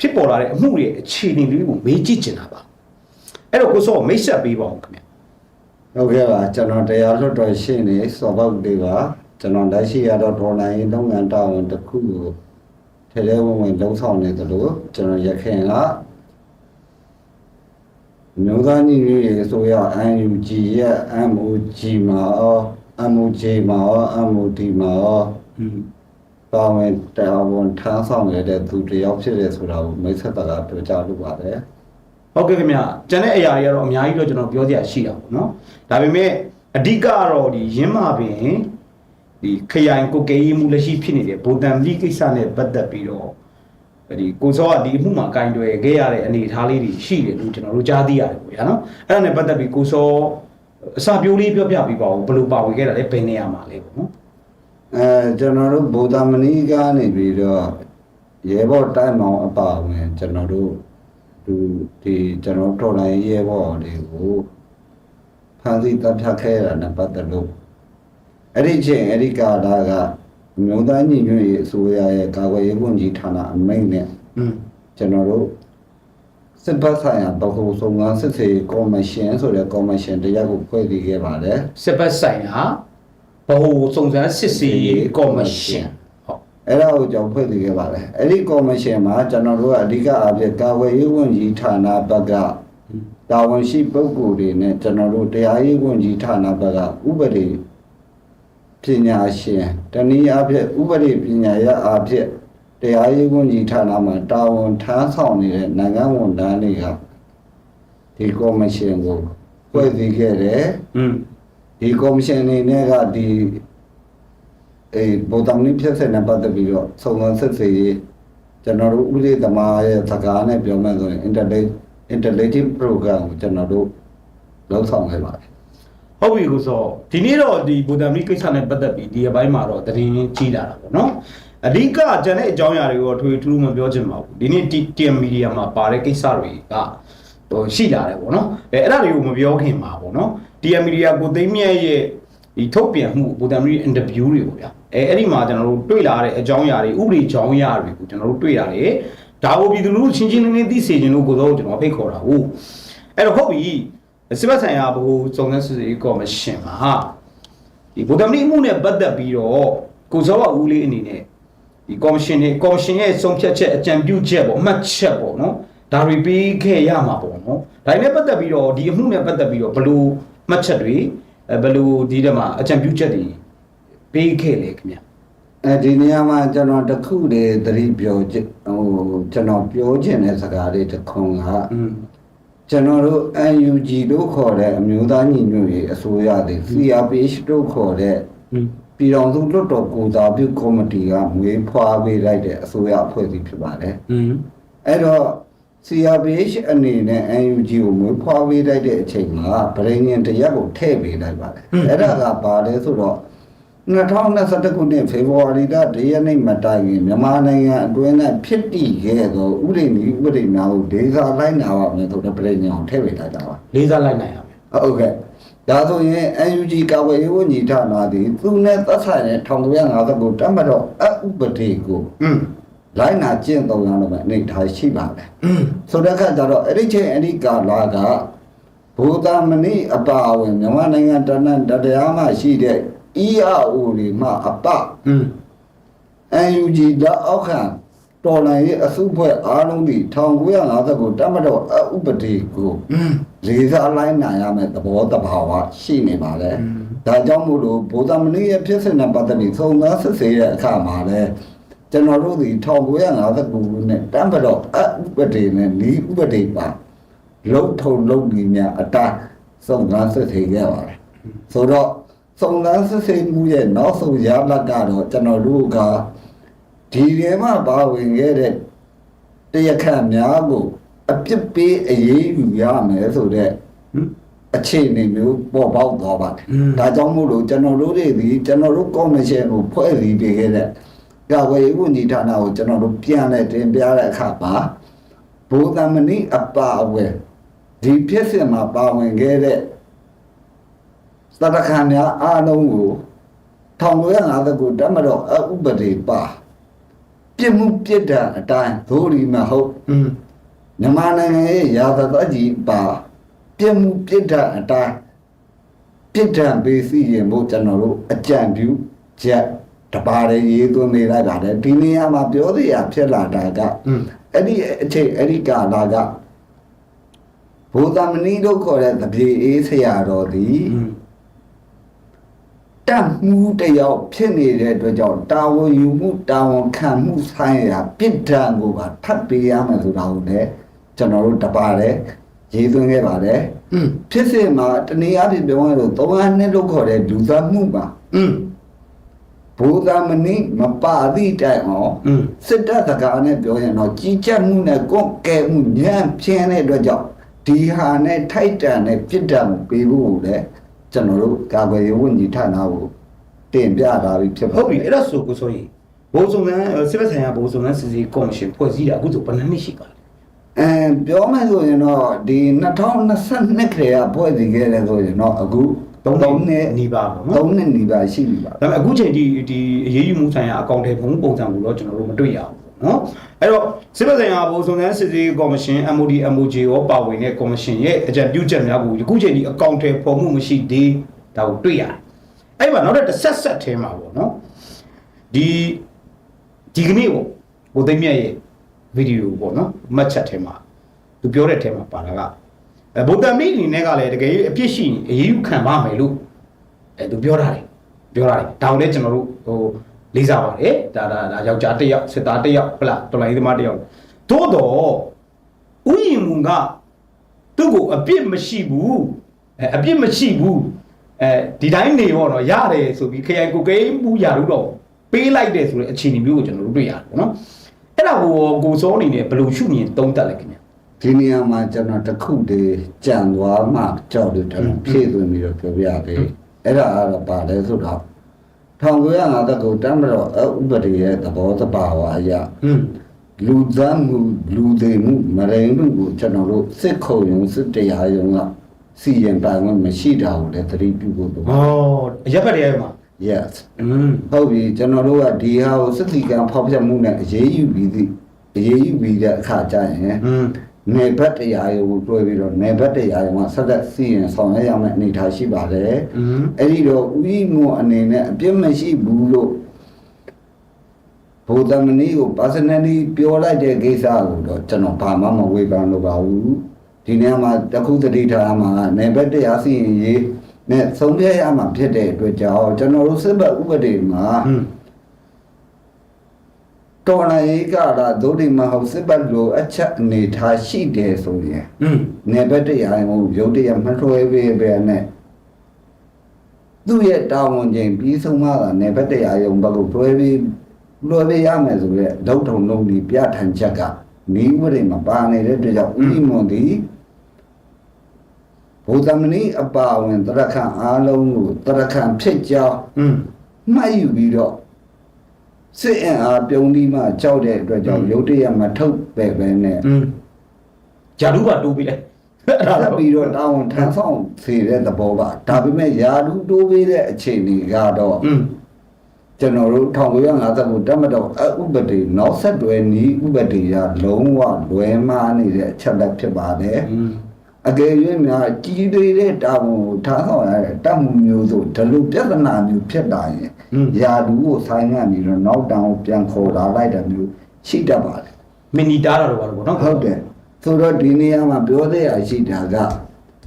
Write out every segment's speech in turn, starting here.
ဖြစ်ပေါ်လာတဲ့အမှုတွေအခြေအနေလေးကိုမေးကြည့်ချင်တာပါအဲ့တော့ကိုစောမိတ်ဆက်ပေးပါဦးခင်ဗျဟုတ်ကဲ့ပါကျွန်တော်တရားလွတ်တော်ရှင်းနေစောဘောက်လေးပါကျွန်တော်လက်ရှိရတော့ဒေါ်လာရေးလုပ်ငန်းတာဝန်တစ်ခုကိုထဲထဲဝင်ဝင်လှုပ်ဆောင်နေသလိုကျွန်တော်ရခင်ကမျိုးသားညီညွတ်ရေးအစိုးရ UNG ရဲ့ MOG မှာရော MOJ မှာရော MOD မှာရောอืม ပါဝင်တရားဝန်ထမ်းဆောင်ရတဲ့သူတစ်ယောက်ဖြစ်တယ်ဆိုတာကိုမိတ်ဆက်တာကပြောကြလို့ပါတယ်ဟုတ်ကဲ့ခင်ဗျကျန်တဲ့အရာတွေကတော့အများကြီးတော့ကျွန်တော်ပြောစရာရှိတာပေါ့နော်ဒါပေမဲ့အဓိကကတော့ဒီရင်းမာပင်ဒီခရိုင်ကိုကေးမှုလက်ရှိဖြစ်နေတဲ့ဗိုလ်တန်လီကိစ္စနဲ့ပတ်သက်ပြီးတော့ဒီကိုစောကဒီအမှုမှာကင်တွယ်ခဲ့ရတဲ့အနေအထားလေးတွေရှိတယ်လို့ကျွန်တော်တို့ကြားသိရတယ်ပေါ့ဗျာနော်အဲ့ဒါနဲ့ပတ်သက်ပြီးကိုစောအစာပြိုးလေးပြောပြပေးပါဦးဘယ်လိုပါဝင်ခဲ့တာလဲဘယ်နေရာမှာလဲပေါ့နော် အဲကျွန်တော်တို့ဗုဒ္ဓမဏိကနေပြီးတော့ရဲဘော်တိုက်မောင်အပါဝင်ကျွန်တော်တို့ဒီဒီကျွန်တော်တော်လိုင်းရဲဘော်တွေကိုဖန်ဆီးတပ်ဖြတ်ခဲ့ရတာနဲ့ပတ်သက်လို့အဲ့ဒီချိန်အဲ့ဒီကာလာကမြို့သားညီညွတ်ရေးအစိုးရရဲ့ကာကွယ်ရေးဝန်ကြီးဌာနအမိန့်နဲ့อืมကျွန်တော်တို့စစ်ဘက်ဆိုင်ရာဗဟိုစုံစမ်းစစ်ဆေးကော်မရှင်ဆိုတဲ့ကော်မရှင်တရားကိုဖွဲ့စည်းခဲ့ပါတယ်စစ်ပတ်ဆိုင်ရာ ဗဟိုစုံစမ်းစစ်ဆေးရေးကော်မရှင်ဟုတ်အဲ့ဒါကိုကြောင့်ဖွဲ့စည်းခဲ့ပါတယ်အဲ့ဒီကော်မရှင်မှာကျွန်တော်တို့ကအဓိကအဖြစ်ကာကွယ်ရေးဝန်ကြီးဌာနဘက်ကတာဝန်ရှိပုဂ္ဂိုလ်တွေနဲ့ကျွန်တော်တို့တရားရေးဝန်ကြီးဌာနဘက်ကဥပဒေပညာရှင်တနည်းအားဖြင့်ဥပဒေပညာရအားဖြင့်တရားရေးဝန်ကြီးဌာနမှာတာဝန်ထမ်းဆောင်နေတဲ့နိုင်ငံဝန်ထမ်းတွေကဒီကော်မရှင်ကိုဖွဲ့စည်းခဲ့တယ်อืม ဒီကော်မရှင်အနေနဲ့ကဒီအဲဗုဒ္ဓမနည်းဖြစ်တဲ့နဲ့ပတ်သက်ပြီးတော့စုံစမ်းစစ်ဆေးရေးကျွန်တော်တို့ဥပဒေသမားရဲ့စကားနဲ့ပြောမယ်ဆိုရင် intellectual intellective program ကိုကျွန်တော်တို့လောက်ဆောင်ခဲ့ပါတယ်ဟုတ်ပြီကိုစောဒီနေ့တော့ဒီဗိုလ်တန်မီကိစ္စနဲ့ပတ်သက်ပြီးဒီအပိုင်းမှာတော့တရင်ကြီးလာတာပေါ့နော်အဓိကကျန်တဲ့အကြောင်းအရာတွေကိုတော့ထွေထူးထူးမပြောချင်ပါဘူးဒီနေ့ TM Media မှာပါတဲ့ကိစ္စတွေကဟိုရှိလာတယ်ပေါ့နော်အဲအဲ့ဒါတွေကိုမပြောခင်ပါပေါ့နော် TM Media ကိုသိမ်းမြတ်ရဲ့ဒီထုတ်ပြန်မှုဗိုလ်တန်မီအင်တာဗျူးတွေပေါ့ဗျာအဲအဲ့ဒီမှာကျွန်တော်တို့တွေ့လာတဲ့အကြောင်းအရာတွေဥပဒေအကြောင်းအရာတွေကိုကျွန်တော်တို့တွေ့ရတယ်ဒါကိုပြည်သူလူထုချင်းချင်းလင်းလင်းသိစေခြင်းလို့ကိုတော့ကျွန်တော်ဖိတ်ခေါ်တာဟုတ်အဲ့တော့ဟုတ်ပြီစစ်ဘက်ဆိုင်ရာဘို့စုံစမ်းစစ်ဆေးရေးကော်မရှင်မှာဒီဗိုလ်တမဏိအမှုနဲ့ပတ်သက်ပြီးတော့ကိုစောဘဦးလေးအနေနဲ့ဒီကော်မရှင်နဲ့ကော်မရှင်ရဲ့ဆုံးဖြတ်ချက်အကြံပြုချက်ပေါ့အမှတ်ချက်ပေါ့နော်ဒါတွေပေးခဲ့ရမှာပေါ့နော်ဒါနဲ့ပတ်သက်ပြီးတော့ဒီအမှုနဲ့ပတ်သက်ပြီးတော့ဘယ်လို မှတ်ချက်တွေဘယ်လိုဒီတမှာအကြံပြုချက်တွေပေးခဲ့လဲခင်ဗျအဲဒီနေရာမှာကျွန်တော်တခုတည်းသတိပြောဟိုကျွန်တော်ပြောခြင်းတဲ့စကားလေးတစ်ခုကကျွန်တော်တို့ UNG တို့ခေါ်တဲ့အမျိုးသားညီညွတ်ရေးအစိုးရတွေ CRPH တို့ခေါ်တဲ့ပြည်တော်စုလွတ်တော်ကိုသာပြုကော်မတီကငွေဖွာပေးလိုက်တဲ့အစိုးရအဖွဲ့အစည်းဖြစ်ပါတယ်။အဲတော့ CRPH အနေနဲ့ NUG ကိုငွေဖွာပေးလိုက်တဲ့အချိန်မှာဗရိညင်တရက်ကိုထည့်ပေးလိုက်ပါတယ်။အဲ့ဒါကဘာလဲဆိုတော့2021ခုနှစ်ဖေဖော်ဝါရီလတရက်နေ့မတိုင်ခင်မြန်မာနိုင်ငံအတွင်းနဲ့ဖြစ်တည်ခဲ့သောဥပဒေနည်းဥပဒေများကိုဒေသလိုက်နာပါမယ်ဆိုတဲ့ဗရိညင်ကိုထည့်ပေးလိုက်တာပါ။လေးစားလိုက်နိုင်ရမယ်ဟုတ်ကဲ့ဒါဆိုရင် NUG ကာဝေးရေးဝန်ကြီးဌာနသည်သူနဲ့သက်ဆိုင်တဲ့1950ကိုတတ်မှတ်တော့အဥပဒေကိုอืม လိုက်နာကျင့်သုံးရတော့မယ်အနေထားရှိပါတယ်ဆိုတဲ့အခါကျတော့အဲ့ဒီချိန်အဲ့ဒီကာလကဘူတာမဏိအပါအဝင်မြန်မာနိုင်ငံတဏ္ဍတရားမှရှိတဲ့ဤအအိုတွေမှအပအန်ယူဂျီလက်အောက်ခံတော်လှန်ရေးအစုအဖွဲ့အားလုံးဒီ1950ကိုတမတော်ဥပဒေကိုလေးစားလိုက်နိုင်ရမယ်သဘောတဘာဝရှိနေပါလေဒါကြောင့်မို့လို့ဘူတာမဏိရဲ့ဖြစ်စဉ်နဲ့ပတ်သက်ပြီးသုံးသပ်စစ်ဆေးတဲ့အခါမှာလည်း ကျွန်တော်တို့ဒီ1959ခုနှစ်တမ်းပတော့အဥပဒေနဲ့ဤဥပဒေပါလုံထုံလုံကြီးများအတားသုံးသပ်စစ်ဆေးခဲ့ပါတယ်ဆိုတော့သုံးသပ်စစ်ဆေးမှုရဲ့နောက်ဆုံးရလဒ်ကတော့ကျွန်တော်တို့ကဒီထဲမှာပါဝင်ခဲ့တဲ့တရားခံများကိုအပြစ်ပေးအရေးယူရမယ်ဆိုတဲ့ဟမ်အခြေအနေမျိုးပေါ်ပေါက်သွားပါတယ်อืม။ဒါကြောင့်မို့လို့ကျွန်တော်တို့တွေဒီကျွန်တော်တို့ကော်မရှင်ကိုဖွဲ့စည်းပေးခဲ့တဲ့ ကာကွယ်ရေးဝန်ကြီးဌာနကိုကျွန်တော်တို့ပြန်လဲတင်ပြတဲ့အခါမှာဘုဒ္ဓမဏိအပါအဝယ်ဒီဖြစ်စဉ်မှာပါဝင်ခဲ့တဲ့သတ္တခံများအားလုံးကို1950ကိုတတ်မတော့အဥပဒေပါပြစ်မှုပြစ်ဒဏ်အတိုင်းသို့ဒီမဟုတ်อืมမြန်မာနိုင်ငံရဲ့ရာဇသကြီးပါပြစ်မှုပြစ်ဒဏ်အတိုင်းပြစ်ဒဏ်ပေးစီရင်ဖို့ကျွန်တော်တို့အကြံပြုချက် တပါးရေးသွင်းနေလိုက်တာလေဒီနေရာမှာပြောစရာဖြစ်လာတာကအဲ့ဒီအချိန်အဲ့ဒီကာလကဘုဒ္ဓမဏိတို့ခေါ်တဲ့တပြေအေးဆရာတော်သည်တတ်မှုတယောက်ဖြစ်နေတဲ့အတွက်ကြောင့်တာဝန်ယူမှုတာဝန်ခံမှုဆိုင်ရာပြစ်ဒဏ်ကိုပါထပ်ပေးရမယ်ဆိုတာကိုလည်းကျွန်တော်တို့တပါတယ်ရေးသွင်းခဲ့ပါတယ်ဖြစ်စဉ်မှာတနည်းအားဖြင့်ပြောရလို့၃နှစ်လို့ခေါ်တဲ့လူသတ်မှုပါအင်း ဘုရားမဏိမပါသည့်တိုင်အောင်อืมစစ်တပ်စကားနဲ့ပြောရင်တော့ကြီးကြပ်မှုနဲ့ကွန့်ကဲမှုညံ့ပြင်းတဲ့အတွက်ကြောင့်ဒီဟာနဲ့ထိုက်တန်တဲ့ပြစ်ဒဏ်ကိုပေးဖို့ကိုလည်းကျွန်တော်တို့ကာကွယ်ရေးဝန်ကြီးဌာနကိုတင်ပြတာပြီးဖြစ်ပါဟုတ်ပြီအဲ့ဒါဆိုကိုဆိုရင်ဘိုးစုံစမ်းစစ်ဘက်ဆိုင်ရာဘိုးစုံစမ်းစစ်ဆေးကော်မရှင်ဖွဲ့စည်းတာအခုဆိုဘယ်နှစ်နှစ်ရှိပါလဲအဲပြောမယ်ဆိုရင်တော့ဒီ2022ခရေကဖွဲ့စည်းခဲ့တယ်ဆိုရင်တော့အခု 3နှစ်နီးပါပေါ့နော်3နှစ်နီးပါရှိပြီပါဒါပေမဲ့အခုချိန်ဒီဒီအရေးယူမှုဆိုင်ရာအကောင့်ထဲဘုံပုံစံကိုတော့ကျွန်တော်တို့မတွေ့ရဘူးပေါ့နော်အဲ့တော့စစ်ဘက်ဆိုင်ရာဘိုးစုံစမ်းစစ်ဆေးကော်မရှင် MOD MOJ ရောပါဝင်တဲ့ကော်မရှင်ရဲ့အကြံပြုချက်များကိုအခုချိန်ဒီအကောင့်ထဲပေါ်မှုမရှိသေးဒါကိုတွေ့ရတယ်အဲ့မှာနောက်တစ်ဆက်ဆက်ထဲမှာပေါ့နော်ဒီဒီကနေ့ပေါ့ကိုသိမ်းမြတ်ရဲ့ဗီဒီယိုပေါ့နော်မှတ်ချက်ထဲမှာသူပြောတဲ့ထဲမှာပါတာကအဲ ဗုဒ္ဓမိအနေနဲ့ကလည်းတကယ်အပြစ်ရှိရင်အရေးယူခံပါမယ်လို့အဲသူပြောတာလေပြောတာလေဒါကိုလည်းကျွန်တော်တို့ဟိုလေးစားပါတယ်ဒါဒါဒါယောက်ျားတစ်ယောက်စစ်သားတစ်ယောက်ဟုတ်လားတော်လိုင်းသမားတစ်ယောက်သို့တော့ဥယျာဉ်မူကသူ့ကိုအပြစ်မရှိဘူးအဲအပြစ်မရှိဘူးအဲဒီတိုင်းနေရောတော့ရတယ်ဆိုပြီးခရိုင်ကိုကိန်းမှုရာလို့တော့ပေးလိုက်တယ်ဆိုတဲ့အခြေအနေမျိုးကိုကျွန်တော်တို့တွေ့ရတယ်ပေါ့နော်အဲ့ဒါကိုကိုစောအနေနဲ့ဘယ်လိုရှုမြင်သုံးသပ်လိုက်ခင်ဗျ ဒီနေရာမှာကျွန်တော်တခုတည်းကြံသွားမှကြောက်လို့တော်ဖြည့်သွင်းပြီးတော့ပြောပြပေးအဲ့ဒါကတော့ပါလဲဆိုတော့1950ကိုတမ်းမတော်ဥပဒေရဲ့သဘောတဘာဝအရလူသားမှုလူသိမှုမရင်မှုကိုကျွန်တော်တို့စစ်ခုံရုံးစစ်တရားရုံးကစီရင်ပိုင်ခွင့်မရှိတာကိုလည်းသတိပြုဖို့လိုပါတယ်။အော်အရက်ဘက်တရားမှာ yes ဟုတ်ပြီကျွန်တော်တို့ကဒီဟာကိုစစ်တီကံဖောက်ပြမှုနဲ့အရေးယူပြီးသည့်အရေးယူပြီးတဲ့အခါကျရင် နယ်ဘက်တရားရုံကိုတွဲပြီးတော့နယ်ဘက်တရားရုံကဆက်လက်စီရင်ဆောင်ရွက်ရမယ့်အနေအထားရှိပါတယ်။အဲဒီတော့ဥဤမွန်အနေနဲ့အပြစ်မရှိဘူးလို့ဘုဒ္ဓမဏိကို personally ပြောလိုက်တဲ့ကိစ္စကိုတော့ကျွန်တော်ဘာမှမဝေဖန်လို့ပါဘူး။ဒီနေရာမှာတခုတတိထားမှာနယ်ဘက်တရားစီရင်ရေးနဲ့ဆုံးဖြတ်ရမှာဖြစ်တဲ့အတွက်ကြောင့်ကျွန်တော်တို့စစ်ဘက်ဥပဒေမှာ တော်နိုင်ရေးကတာဒုတိမဟုတ်စစ်ပတ်လိုအချက်အနေထားရှိတယ်ဆိုရင်อืมနေဘက်တရားကိုရုပ်တရားမထွဲပေးပဲနဲ့သူ့ရဲ့တာဝန်ချိန်ပြီးဆုံးမှသာနေဘက်တရားရုံဘက်ကိုတွဲပြီးလွယ်ပေးရမယ်ဆိုရက်ဒုထုံလုံးဒီပြဋ္ဌာန်းချက်ကနိဝရိမပါနေတဲ့အတွက်ကြောင့်ဤမွန်ဒီဘုဒ္ဓမဏိအပါဝင်တရခန့်အားလုံးကိုတရခန့်ဖြစ်ကြောင်းမှတ်ယူပြီးတော့ စစ်အင်အားပြုံးပြီးမှကြောက်တဲ့အတွက်ကြောင့် อืม ရုတ်တရက်မထုတ်ပဲပဲနဲ့ อืมဂျာဒူပါတိုးပြီးလိုက်အဲ့ဒါ ဆက်ပြီးတော့တာဝန်ထမ်းဆောင်စေတဲ့သဘောပါဒါပေမဲ့ယာဒူတိုးပေးတဲ့အခြေအနေကတော့ อืม ကျွန်တော်တို့1950ကိုတက်မတော့အဥပဒေနောက်ဆက်တွဲနီးဥပဒေရလုံးဝလွဲမှားနေတဲ့အချက်လက်ဖြစ်ပါတယ် อืม အကယ်၍များကြီးသေးတဲ့တာဝန်ကိုထမ်းဆောင်ရတဲ့တတ်မှုမျိုးဆိုဒီလိုပြဿနာမျိုးဖြစ်လာရင် อืมယာဒူကိုဆိုင်ငံ့ပြီးတော့နောက်တောင်ပြန်ခေါ်လာလိုက်တဲ့မျိုးရှိတတ်ပါတယ်မီနီတားတာတော့ပါလို့ပေါ့နော်ဟုတ်တယ်ဆိုတော့ဒီနေရာမှာပြောသေးရရှိတာက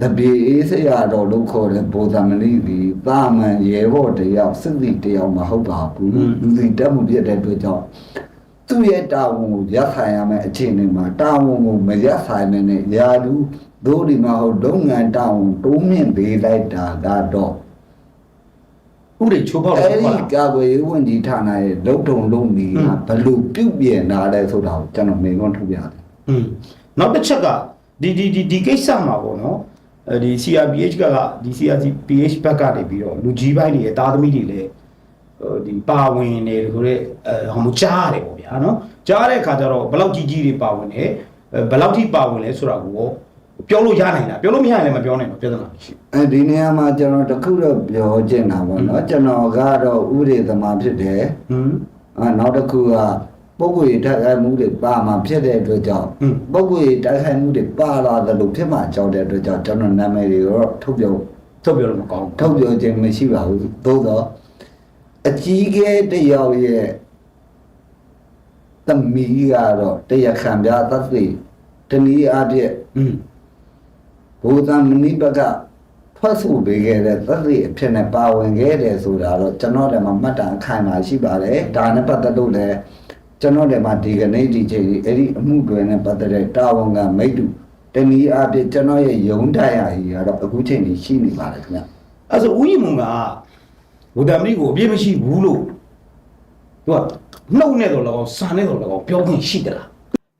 တပြေအေးစရာတော်လို့ခေါ်တဲ့ဗုဒ္ဓမဏိဒီတာမန်ရေဘော့တယောက်စစ်တီတယောက်မဟုတ်ပါဘူးလူစီတက်မှုပြတဲ့အတွက်ကြောင့်သူ့ရဲ့တာဝန်ကိုရပ်ဆိုင်ရမယ့်အခြေအနေမှာတာဝန်ကိုမရပ်ဆိုင်မနဲ့ယာဒူဒိုးဒီမှာဟုတ်လုပ်ငန်းတာဝန်တိုးမြင့်ပေးလိုက်တာကတော့ ဥတွေချိုးပေါက်လို့အဲ့ခေါ်ဒီလာကာကွယ်ရေးဝန်ကြီးဌာနရဲ့လုံတုံလုံနေကဘယ်လိုပြုပြင်လာလဲဆိုတာကိုကျွန်တော်မြင်ခွန်းထုတ်ပြတယ်อืมနောက်တစ်ချက်ကဒီဒီဒီဒီကိစ္စမှာပေါ့နော်အဲဒီ CRPH ကကဒီ CRPH ဘက်ကနေပြီးတော့လူကြီးပိုင်းတွေရဲ့တာသမီတွေလည်းဟိုဒီပါဝင်နေဆိုတော့အဲဟိုမကြားရတယ်ပေါ့ဗျာနော်ကြားတဲ့အခါကျတော့ဘယ်လောက်ကြီးကြီးတွေပါဝင်နေအဲဘယ်လောက်ထိပါဝင်လဲဆိုတာကို ပြောလို့ရနိုင်တာပြောလို့မရရင်လည်းမပြောနိုင်ဘူးပြဿနာရှိအဲဒီနေရာမှာကျွန်တော်တခုတော့ပြောချင်တာပေါ့နော်ကျွန်တော်ကတော့ဥရေသမားဖြစ်တယ်ဟွန်းအာနောက်တစ်ခုကပုဂ္ဂိုလ်ရေးတိုက်ခိုက်မှုတွေပါမှာဖြစ်တဲ့အတွက်ကြောင့်ပုဂ္ဂိုလ်ရေးတိုက်ခိုက်မှုတွေပါလာတယ်လို့ဖြစ်မှာကြောက်တဲ့အတွက်ကြောင့်ကျွန်တော်နာမည်တွေတော့ထုတ်ပြောထုတ်ပြောလို့မကောင်းထုတ်ပြောခြင်းမရှိပါဘူးသို့တော့အကြီးကဲတယောက်ရဲ့သမီးကတော့တရားခံပြသတ်သိတနည်းအားဖြင့် ဘုဒ္ဓမဏိပကဖွဲ့ဆိုပေးခဲ့တဲ့သတ်သိအဖြစ်နဲ့ပါဝင်ခဲ့တယ်ဆိုတာတော့ကျွန်တော်လည်းမှတ်တမ်းအခိုင်မာရှိပါတယ်ဒါနဲ့ပတ်သက်လို့လည်းကျွန်တော်လည်းမှဒီကနေ့ဒီချိန်ကြီးအဲ့ဒီအမှုတွေနဲ့ပတ်သက်တဲ့တာဝန်ကမိတ်တူတနည်းအားဖြင့်ကျွန်တော်ရဲ့ယုံတရားကြီးကတော့အခုချိန်ကြီးရှိနေပါတယ်ခင်ဗျအဲ့ဆိုဦးရီမုံကဝဒမီကိုအပြည့်မရှိဘူးလို့သူကနှုတ်နဲ့တော့လည်းကောင်းစာနဲ့တော့လည်းကောင်းပြောခွင့်ရှိသလား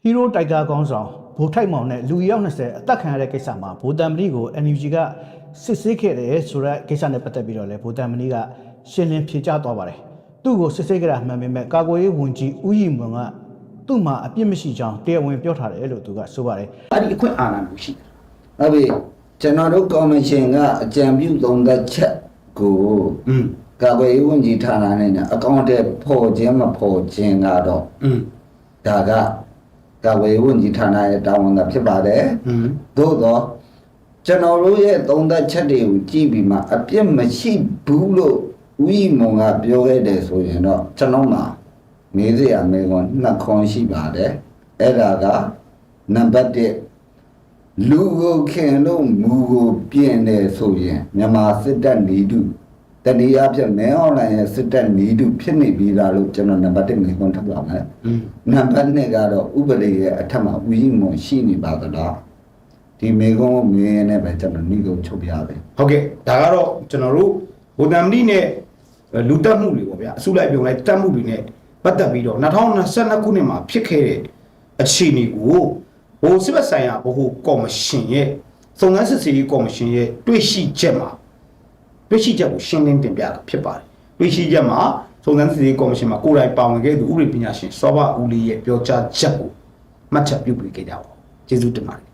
ဟီးရိုးတိုက်တာကောင်းဆောင် ဘိုးထိုက်မောင်နဲ့လူရောက်20အသက်ခံရတဲ့ကိစ္စမှာဘိုတမ်မဏိကို NUG ကစစ်ဆေးခဲ့တယ်ဆိုတဲ့ကိစ္စနဲ့ပတ်သက်ပြီးတော့လည်းဘိုတမ်မဏိကရှင်းလင်းဖြေကြားသွားပါတယ်သူ့ကိုစစ်ဆေးကြတာမှန်ပေမဲ့ကာကွယ်ရေးဝန်ကြီးဦးရီမွန်ကသူ့မှာအပြစ်မရှိကြောင်းတရားဝင်ပြောထားတယ်လို့သူကဆိုပါတယ် အဲ့ဒီအခွင့်အာဏာမျိုးရှိတယ် ဟုတ်ပြီကျွန်တော်တို့ကော်မရှင်ကအကြံပြုသုံးသက်ချက်ကို อืม ကာကွယ်ရေးဝန်ကြီးဌာနနဲ့အကောင့်တဲ့ပေါ်ခြင်းမပေါ်ခြင်းကတော့ อืม ဒါက ကာကွယ်ရေးဝန်ကြီးဌာနရဲ့တာဝန်သာဖြစ်ပါတယ်อืมသို့တော့ကျွန်တော်တို့ရဲ့သုံးသက်ချက်တွေကိုကြည့်ပြီးမှအပြစ်မရှိဘူးလို့ဦးဤမုံကပြောခဲ့တယ်ဆိုရင်တော့ကျွန်တော်မှာမေးစရာမေးခွန်းနှစ်ခွန်းရှိပါတယ်အဲ့ဒါကနံပါတ်1လူကိုခင်လို့မူကိုပြင်တယ်ဆိုရင်မြန်မာစစ်တပ်နေတူ တတိယဖြစ်မဲအွန်လိုင်းရဲ့စစ်တပ်နေတူဖြစ်နေပြီလားလို့ကျွန်တော်နံပါတ်1မေးခွန်းထုတ်ပါမယ်อืมနံပါတ်2ကတော့ဥပဒေရဲ့အထက်မှာဦးကြီးမွန်ရှိနေပါသလားဒီမေကုန်းကိုမြင်ရတဲ့ပဲကျွန်တော်နှီးကုန်ချုပ်ပြရတယ်ဟုတ်ကဲ့ဒါကတော့ကျွန်တော်တို့ဝဒမီနဲ့လူတက်မှုတွေပေါ့ဗျာအစုလိုက်ပြုံလိုက်တက်မှုတွေနဲ့ပတ်သက်ပြီးတော့2022ခုနှစ်မှာဖြစ်ခဲ့တဲ့အခြေအနေကိုဘိုးစစ်ဘက်ဆိုင်ရာဘိုးကော်မရှင်ရဲ့စုံစမ်းစစ်ဆေးရေးကော်မရှင်ရဲ့တွေ့ရှိချက်မှာ တွေ့ရှိချက်ကိုရှင်းလင်းတင်ပြတာဖြစ်ပါတယ်။တွေ့ရှိချက်မှာစုံစမ်းစစ်ဆေးရေးကော်မရှင်မှာကိုယ်တိုင်ပါဝင်ခဲ့သူဥပဒေပညာရှင်စောဘဦးလေးရဲ့ပြောကြားချက်ကိုမှတ်ချက်ပြုပေးခဲ့ကြပါဦး။ကျေးဇူးတင်ပါတယ်